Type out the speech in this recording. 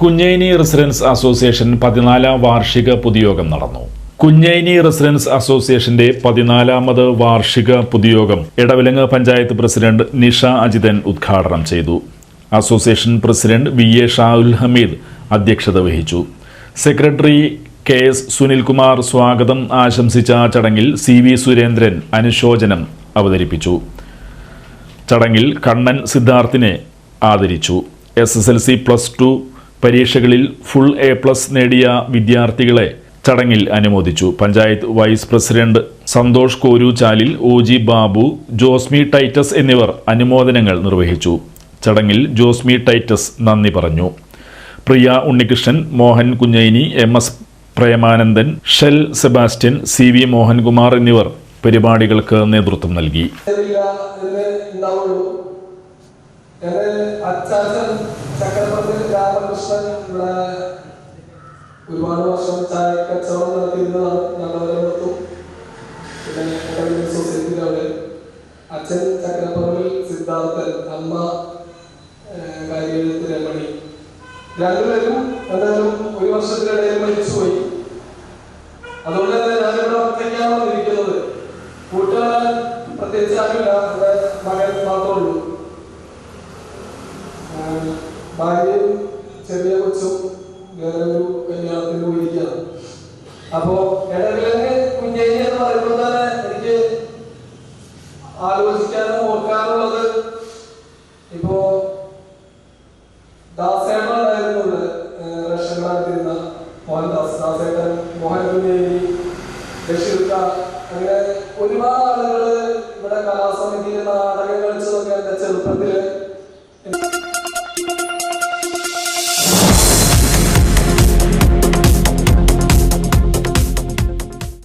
കുഞ്ഞൈനി residence association പതിനാലാം വാർഷിക പൊതുയോഗം നടന്നു. കുഞ്ഞൈനി റെസിഡൻസ് അസോസിയേഷന്റെ പതിനാലാമത് വാർഷിക പൊതുയോഗം ഇടവിലങ്ങ് പഞ്ചായത്ത് പ്രസിഡന്റ് നിഷ അജിതൻ ഉദ്ഘാടനം ചെയ്തു. Association president V A Shaul Hameed അധ്യക്ഷത വഹിച്ചു. സെക്രട്ടറി കെ എസ് സുനിൽകുമാർ സ്വാഗതം ആശംസിച്ച ചടങ്ങിൽ സി വി സുരേന്ദ്രൻ അനുശോചനം അവതരിപ്പിച്ചു. ചടങ്ങിൽ കണ്ണൻ സിദ്ധാർത്ഥിനെ ആദരിച്ചു. S S L C plus two പരീക്ഷകളിൽ ഫുൾ എ പ്ലസ് നേടിയ വിദ്യാർത്ഥികളെ ചടങ്ങിൽ അനുമോദിച്ചു. Panchayat vice president Santhosh Koruchalil O G Babu Josmi Titus എന്നിവർ അനുമോദനങ്ങൾ നിർവഹിച്ചു. ചടങ്ങിൽ ജോസ്മി ടൈറ്റസ് നന്ദി പറഞ്ഞു. Priya Unnikrishnan Mohan Kunjaini M S Premanandan Shel Sebastian C V Mohankumar എന്നിവർ പരിപാടികൾക്ക് നേതൃത്വം നൽകി. എന്റെ അച്ചാച്ചൻ ചക്രവർത്തി രാമകൃഷ്ണൻ ഇവിടെ ഒരുപാട് വർഷം ചായ കച്ചവടം നടത്തിയിരുന്നതാണ്. ഞങ്ങളുടെ പിന്നെ സൊസൈറ്റിയിൽ അവിടെ അച്ഛൻ ചക്രപ്പറമ്പിൽ സിദ്ധാർത്ഥൻ അമ്മ കാര്യത്തിൽ രമണി രണ്ടുപേരും എന്തായാലും ഒരു വർഷത്തിനിടയിൽ മരിച്ചുപോയി. അതുകൊണ്ട് തന്നെ ഞാനിവിടെ ഒറ്റയ്ക്കാണ് വന്നിരിക്കുന്നത്. കൂട്ടുകാരൻ പ്രത്യേകിച്ച് ആരുമില്ല. മകൻ മാത്രമേ ഉള്ളൂ. അപ്പോ ഇടകിഴങ്ങ് എന്ന് പറയുമ്പോൾ തന്നെ എനിക്ക് ആലോചിക്കാനും ഓർക്കാനുള്ളത് ഇപ്പോ ദാസേട്ടനായിരുന്നു ഇവിടെ ലക്ഷങ്ങളായിട്ടിരുന്ന മോഹൻദാസ് ദാസേട്ടൻ മോഹൻ കുഞ്ഞേരി ബഷീർക്ക അങ്ങനെ ഒരുപാട് ആളുകൾ ഇവിടെ കലാ